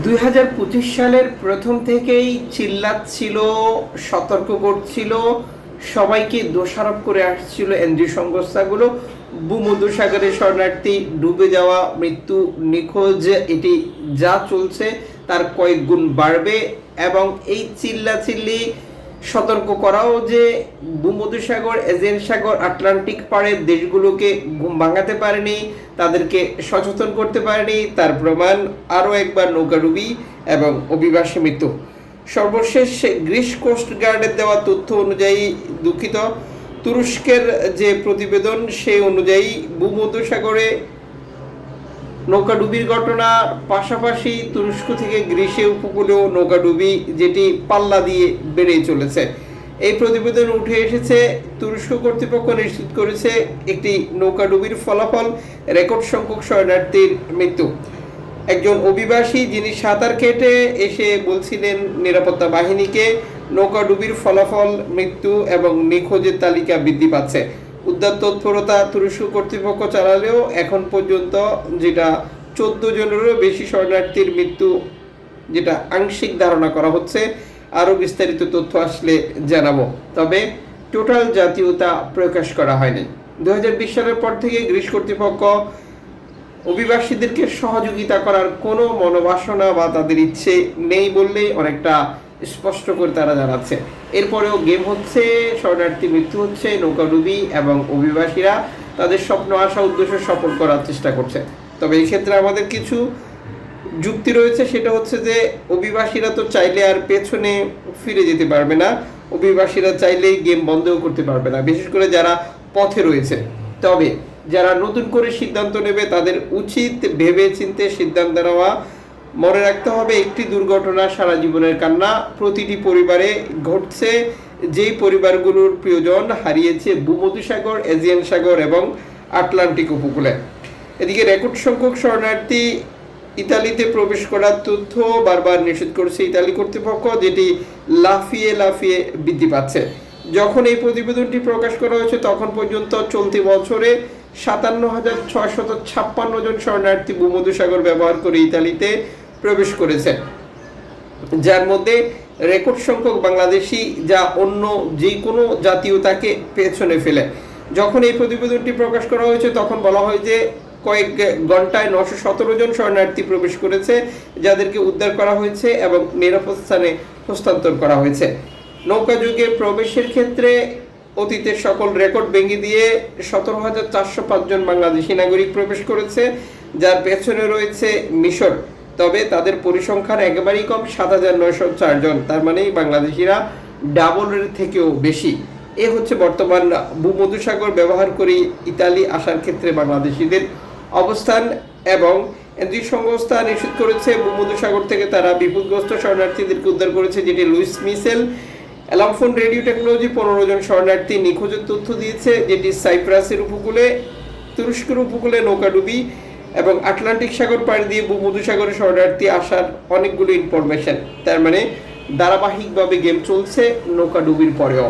দুই হাজার পঁচিশ সালের প্রথম থেকেই চিল্লাচ্ছিল, সতর্ক করছিল, সবাইকে দোষারোপ করে আসছিল এনজিও সংস্থাগুলো। ভূমধ্যসাগরের শরণার্থী ডুবে যাওয়া, মৃত্যু নিখোঁজ, এটি যা চলছে তার কয়েক গুণ বাড়বে এবং এই চিল্লাচিল্লি সতর্ক করাও যে ভূমধ্যসাগর এজেন্ট সাগর আটলান্টিক পাড়ের দেশগুলোকে ঘুম ভাঙাতে পারেনি, তাদেরকে সচেতন করতে পারেনি, তার প্রমাণ আরও একবার নৌকাডুবি এবং অভিবাসী মৃত্যু। সর্বশেষ গ্রিস কোস্ট গার্ডের দেওয়া তথ্য অনুযায়ী দুঃখিত। তুরস্কের যে প্রতিবেদন, সেই অনুযায়ী ভূমধ্যসাগরে নৌকাডুবির ঘটনার পাশাপাশি তুরস্ক থেকে গ্রীষ্মে উপকূলেও নৌকাডুবি যেটি পাল্লা দিয়ে বেড়ে চলেছে। এই প্রতিবেদন উঠে এসেছে, তুরস্ক কর্তৃপক্ষ নিশ্চিত করেছে একটি নৌকাডুবির ফলাফল, রেকর্ড সংখ্যক শরণার্থীর মৃত্যু। একজন অভিবাসী যিনি সাঁতার কেটে এসে বলছিলেন নিরাপত্তা বাহিনীকে নৌকাডুবির ফলাফল, মৃত্যু এবং নিখোঁজের তালিকা বৃদ্ধি পাচ্ছে। উদ্ধার তৎপরতা তুরস্ক কর্তৃপক্ষ চালালেও এখন পর্যন্ত যেটা চোদ্দ জনেরও বেশি শরণার্থীর মৃত্যু, যেটা আংশিক ধারণা করা হচ্ছে, আরও বিস্তারিত তথ্য আসলে জানাব। তবে টোটাল জাতীয়তা প্রকাশ করা হয়নি। দু হাজার বিশ সালের পর থেকে গ্রিস কর্তৃপক্ষ অভিবাসীদেরকে সহযোগিতা করার কোনো মনোবাসনা বা তাদের ইচ্ছে নেই বললেই অনেকটা স্পষ্ট করে তারা জানাচ্ছে। এরপরেও গেম হচ্ছে, শরণার্থী মৃত্যু হচ্ছে নৌকাডুবি এবং অভিবাসীরা তাদের স্বপ্ন, আশা, উদ্দেশ্য সফল করার চেষ্টা করছে। তবে এই ক্ষেত্রে আমাদের কিছু যুক্তি রয়েছে, সেটা হচ্ছে যে অভিবাসীরা তো চাইলে আর পেছনে ফিরে যেতে পারবে না, অভিবাসীরা চাইলেই গেম বন্ধও করতে পারবে না, বিশেষ করে যারা পথে রয়েছে। তবে যারা নতুন করে সিদ্ধান্ত নেবে, তাদের উচিত ভেবে চিনতে সিদ্ধান্ত নেওয়া মনে রাখতে হবে, একটি দুর্ঘটনা সারা জীবনের কান্না, প্রতিটি পরিবারে ঘটছে। যেই পরিবারগুলোর প্রিয়জন হারিয়েছে ভূমধ্যসাগর এজিয়ান সাগর এবং আটলান্টিক উপকূলে। এদিকে রেকর্ড সংখ্যক শরণার্থী ইতালিতে প্রবেশ করার তথ্য বারবার নিষেধ করছে ইতালি কর্তৃপক্ষ, যেটি লাফিয়ে লাফিয়ে বৃদ্ধি পাচ্ছে। যখন এই প্রতিবেদনটি প্রকাশ করা হয়েছে, তখন পর্যন্ত চলতি বছরে সাতান্ন হাজার ছয়শত ছাপ্পান্ন জন শরণার্থী ভূমধ্যসাগর ব্যবহার করে ইতালিতে প্রবেশ করেছে যার মধ্যে রেকর্ড সংখ্যক বাংলাদেশি যা অন্য যে কোনো জাতীয়তাকে পেছনে ফেলে। যখন এই প্রতিবেদনটি প্রকাশ করা হয়েছে, তখন বলা হয় যে কয়েক ঘন্টায় নশো সতেরো জন শরণার্থী প্রবেশ করেছে, যাদেরকে উদ্ধার করা হয়েছে এবং নিরাপদ স্থানে হস্তান্তর করা হয়েছে। নৌকা যুগে প্রবেশের ক্ষেত্রে অতীতের সকল রেকর্ড ভেঙে দিয়ে সতেরো হাজার চারশো পাঁচজন বাংলাদেশি নাগরিক প্রবেশ করেছে, যার পেছনে রয়েছে মিশর। তবে তাদের পরিসংখ্যান একেবারেই কম, সাত হাজার নয়শো চারজন তার মানে বাংলাদেশিরা ডাবলের থেকেও বেশি। এ হচ্ছে বর্তমান ভূমধুসাগর ব্যবহার করে ইতালি আসার ক্ষেত্রে বাংলাদেশিদের অবস্থান এবং এনজিও সংস্থা নিশ্চিত করেছে। ভূমধুসাগর থেকে তারা বিপদগ্রস্ত শরণার্থীদেরকে উদ্ধার করেছে, যেটি Louise Michel Alarm Phone radio technology পনেরো জন শরণার্থী নিখোঁজের তথ্য দিয়েছে, যেটি সাইপ্রাসের উপকূলে, তুরস্কের উপকূলে নৌকাডুবি এবং আটলান্টিক সাগর পাড়ি দিয়ে ভূমধ্যসাগরে শরণার্থী আসার অনেকগুলো ইনফরমেশন তার মানে ধারাবাহিকভাবে গেম চলছে নৌকাডুবির পরেও।